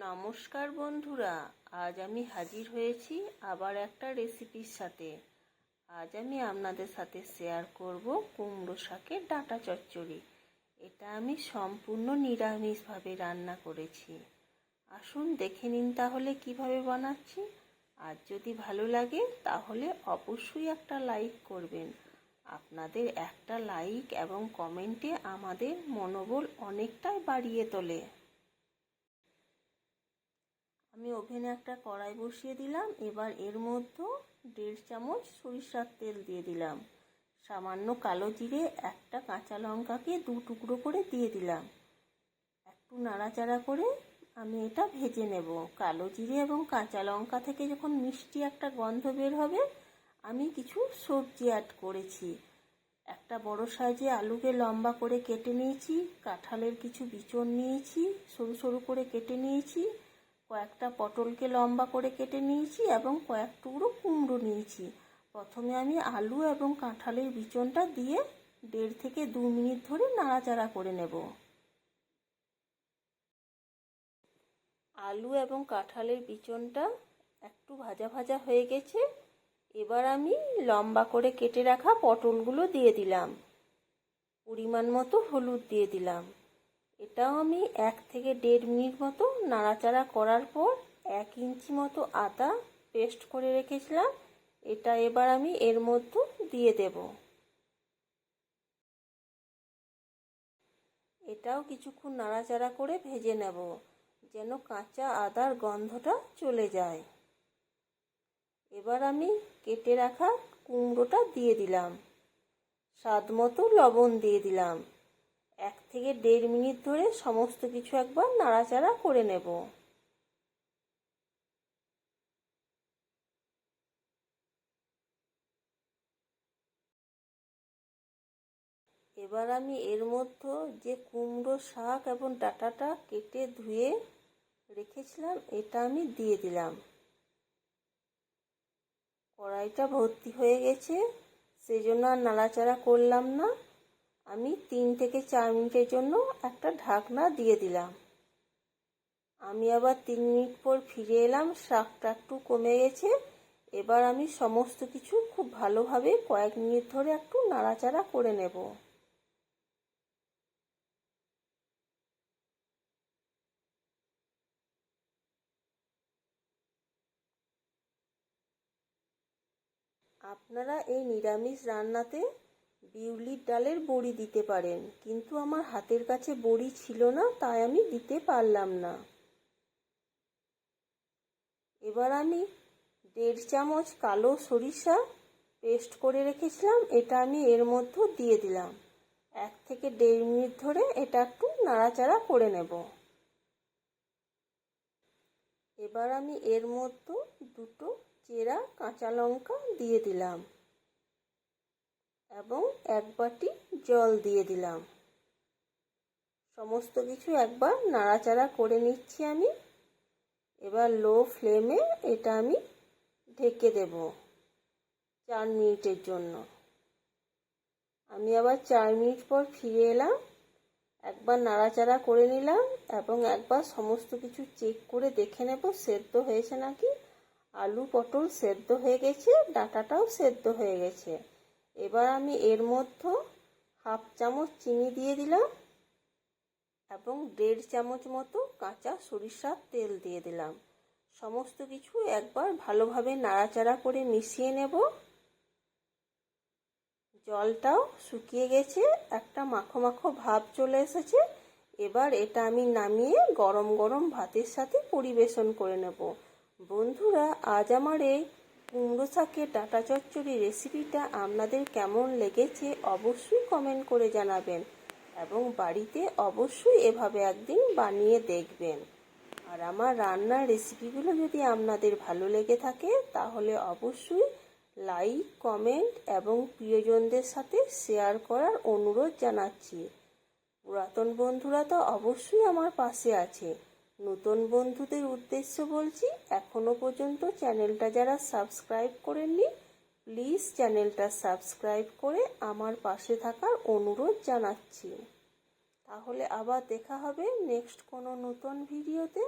নমস্কার বন্ধুরা, আজ আমি হাজির হয়েছি আবার একটা রেসিপির সাথে। আজ আমি আপনাদের সাথে শেয়ার করব কুমড়ো শাকের ডাঁটা চচ্চড়ি। এটা আমি সম্পূর্ণ নিরামিষভাবে রান্না করেছি। আসুন দেখে নিন তাহলে কীভাবে বানাচ্ছি। আর যদি ভালো লাগে তাহলে অবশ্যই একটা লাইক করবেন। আপনাদের একটা লাইক এবং কমেন্টে আমাদের মনোবল অনেকটাই বাড়িয়ে তোলে। আমি ওভেনে একটা কড়াই বসিয়ে দিলাম। এবার এর মধ্যে দেড় চামচ সরিষার তেল দিয়ে দিলাম। সামান্য কালো জিরে, একটা কাঁচা লঙ্কাকে দু টুকরো করে দিয়ে দিলাম। একটু নাড়াচাড়া করে আমি এটা ভেজে নেব। কালো জিরে এবং কাঁচা লঙ্কা থেকে যখন মিষ্টি একটা গন্ধ বের হবে, আমি কিছু সবজি অ্যাড করেছি। একটা বড় সাইজে আলুকে লম্বা করে কেটে নিয়েছি, কাঁঠালের কিছু বিচন নিয়েছি, সরু সরু করে কেটে নিয়েছি। কয়েকটা পটলকে লম্বা করে কেটে নিয়েছি এবং কয়েক টুকরো কুমড়ো নিয়েছি। প্রথমে আমি আলু এবং কাঁঠালের বিচনটা দিয়ে দেড় থেকে দু মিনিট ধরে নাড়াচাড়া করে নেব। আলু এবং কাঁঠালের বিচনটা একটু ভাজা ভাজা হয়ে গেছে। এবার আমি লম্বা করে কেটে রাখা পটলগুলো দিয়ে দিলাম। পরিমাণ মতো হলুদ দিয়ে দিলাম। এটাও আমি এক থেকে দেড় মিনিট মতো নাড়াচাড়া করার পর এক ইঞ্চি মতো আদা পেস্ট করে রেখেছিলাম। এটা এবার আমি এর মধ্যে দিয়ে দেব। এটাও কিছুক্ষণ নাড়াচাড়া করে ভেজে নেব, যেন কাঁচা আদার গন্ধটা চলে যায়। এবার আমি কেটে রাখা কুমড়োটা দিয়ে দিলাম। স্বাদ মতো লবণ দিয়ে দিলাম। থেকে দেড় মিনিট ধরে সমস্ত কিছু একবার নাড়াচাড়া করে নেব। এবার আমি এর মধ্যে যে কুমড়ো শাক এবং ডাটাটা কেটে ধুয়ে রেখেছিলাম, এটা আমি দিয়ে দিলাম। কড়াইটা ভর্তি হয়ে গেছে সেই জন্য আর নাড়াচাড়া করলাম না। আমি তিন থেকে চার মিনিটের জন্য একটা ঢাকনা দিয়ে দিলাম। আমি আবার তিন মিনিট পর ফিরে এলাম শাকটা একটু কমে গেছে। এবার আমি সমস্ত কিছু খুব ভালোভাবে কয়েক মিনিট ধরে একটু নাড়াচাড়া করে নেব। আপনারা এই নিরামিষ রান্নাতে বিউলির ডালের বড়ি দিতে পারেন, কিন্তু আমার হাতের কাছে বড়ি ছিল না, তাই আমি দিতে পারলাম না। এবার আমি দেড় চামচ কালো সরিষা পেস্ট করে রেখেছিলাম, এটা আমি এর মধ্যে দিয়ে দিলাম। এক থেকে দেড় মিনিট ধরে এটা একটু নাড়াচাড়া করে নেব। এবার আমি এর মধ্যে দুটো চেরা কাঁচা লঙ্কা দিয়ে দিলাম। এবং এক বাটি জল দিয়ে দিলাম। সমস্ত কিছু একবার নাড়াচাড়া করে নিচ্ছি আমি। এবার লো ফ্লেমে এটা আমি ঢেকে দেব চার মিনিটের জন্য। আমি আবার চার মিনিট পর ফিরে এলাম। একবার নাড়াচাড়া করে নিলাম এবং একবার সমস্ত কিছু চেক করে দেখে নেব, সেদ্ধ হয়েছে নাকি? আলু পটল সেদ্ধ হয়ে গেছে, ডাটাটাও সেদ্ধ হয়ে গেছে। এবার আমি এর মধ্যে হাফ চামচ চিনি দিয়ে দিলাম এবং দেড় চামচ মতো কাঁচা সরিষার তেল দিয়ে দিলাম। সমস্ত কিছু একবার ভালোভাবে নাড়াচাড়া করে মিশিয়ে নেব। জলটাও শুকিয়ে গেছে, একটা মাখো মাখো ভাব চলে এসেছে। এবার এটা আমি নামিয়ে গরম গরম ভাতের সাথে পরিবেশন করে নেব। বন্ধুরা, আজ আমার এই কুমড়ো শাকের ডাটা চচ্চড়ি রেসিপিটা আপনাদের কেমন লেগেছে অবশ্যই কমেন্ট করে জানাবেন এবং বাড়িতে অবশ্যই এভাবে একদিন বানিয়ে দেখবেন। আর আমার রান্নার রেসিপিগুলো যদি আপনাদের ভালো লেগে থাকে, তাহলে অবশ্যই লাইক কমেন্ট এবং প্রিয়জনদের সাথে শেয়ার করার অনুরোধ জানাচ্ছি। পুরাতন বন্ধুরা তো অবশ্যই আমার পাশে আছে। নতুন বন্ধুদের উদ্দেশ্য বলছি এখনও পর্যন্ত চ্যানেলটা যারা সাবস্ক্রাইব করেননি, প্লিজ চ্যানেলটা সাবস্ক্রাইব করে আমার পাশে থাকার অনুরোধ জানাচ্ছি। তাহলে আবার দেখা হবে নেক্সট কোনো নতুন ভিডিওতে।